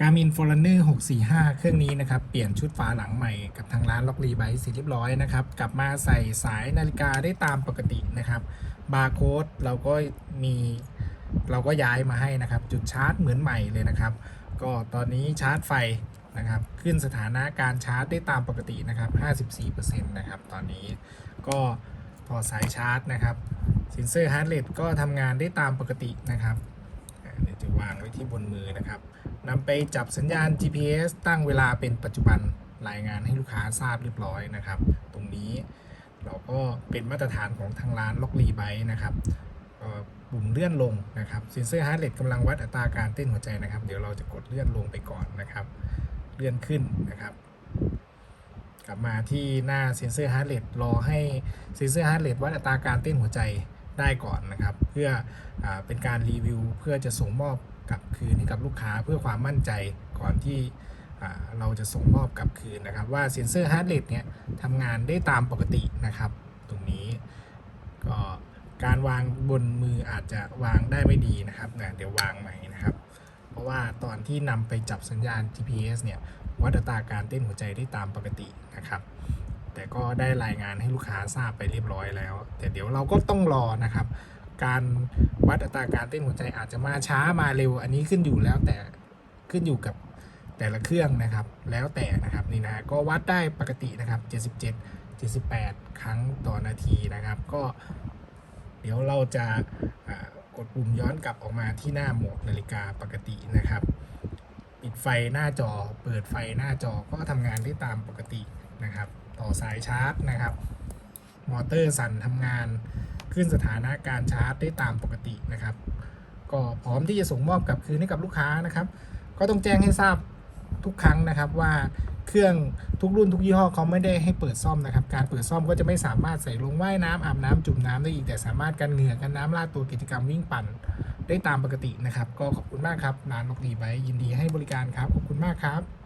Garmin Forerunner 645 เครื่องนี้นะครับ เปลี่ยนชุดฝาหลังใหม่กับทางร้านล็อกรีไบเสร็จเรียบร้อยนะครับ กลับมาใส่สายนาฬิกาได้ตามปกตินะครับ บาร์โค้ดเราก็มีเราก็ย้ายมาให้นะครับ จุดชาร์จเหมือนใหม่เลยนะครับ ก็ตอนนี้ชาร์จไฟนะครับ ขึ้นสถานะการชาร์จได้ตามปกตินะครับ 54%นะครับ ตอนนี้ก็พอสายชาร์จนะครับเซนเซอร์ฮาร์ดเรทก็ทำงานได้ตามปกตินะครับ เดี๋ยวจะวางไว้ที่บนมือนะครับนำไปจับสัญญาณ GPS ตั้งเวลาเป็นปัจจุบันรายงานให้ลูกค้าทราบเรียบร้อยนะครับ ตรงนี้เราก็เป็นมาตรฐานของทางร้านล็อกรีไบนะครับปุ่มเลื่อนลงนะครับเซนเซอร์ฮาร์ดเรทกำลังวัดอัตราการเต้นหัวใจนะครับ เดี๋ยวเราจะกดเลื่อนลงไปก่อนนะครับ เลื่อนขึ้นนะครับ กลับมาที่หน้าเซนเซอร์ฮาร์ดเรทรอให้เซนเซอร์ฮาร์ดเรทวัดอัตราการเต้นหัวใจ ได้ก่อนนะครับ เพื่ออเป็นการรีวิว เพื่อจะส่งมอบกลับคืนให้กับลูกค้าเพื่อความมั่นใจก่อนที่เราจะส่งมอบกลับคืนนะครับ ว่าเซนเซอร์ฮาร์ดเรทเนี่ยทำงานได้ตามปกตินะครับ ตรงนี้ก็การวางบนมืออาจจะวางได้ไม่ดีนะครับนะเดี๋ยววางใหม่นะครับ เพราะว่าตอนที่นำไปจับสัญญาณ GPS เนี่ยวัดอัตราการเต้นหัวใจได้ตามปกตินะครับ แต่ก็ได้รายงานให้ลูกค้าทราบไปเรียบร้อยแล้ว แต่เดี๋ยวเราก็ต้องรอนะครับ การวัดอัตราการเต้นหัวใจอาจจะมาช้ามาเร็ว อันนี้ขึ้นอยู่แล้วแต่ขึ้นอยู่กับแต่ละเครื่องนะครับ แล้วแต่นะครับนี่นะก็วัดได้ปกตินะครับ 77 78 ครั้งต่อนาทีนะครับ ก็ เดี๋ยวเราจะกดปุ่มย้อนกลับออกมาที่หน้าโหมดนาฬิกาปกตินะครับปิดไฟหน้าจอ เปิดไฟหน้าจอก็ทำงานได้ตามปกตินะครับ ต่อสายชาร์จนะครับ มอเตอร์สั่นทำงานขึ้นสถานะการชาร์จได้ตามปกตินะครับ ก็พร้อมที่จะส่งมอบกลับคืนให้กับลูกค้านะครับ ก็ต้องแจ้งให้ทราบทุกครั้งนะครับว่าเครื่องทุกรุ่นทุกยี่ห้อเขาไม่ได้ให้เปิดซ่อมนะครับ การเปิดซ่อมก็จะไม่สามารถใส่ลงว่ายน้ำอาบน้ำจุ่มน้ำได้อีกแต่สามารถกันเหงื่อกันน้ำลาดตัวกิจกรรมวิ่งปั่นได้ตามปกตินะครับ ก็ขอบคุณมากครับร้านนกดีไบยินดีให้บริการครับขอบคุณมากครับ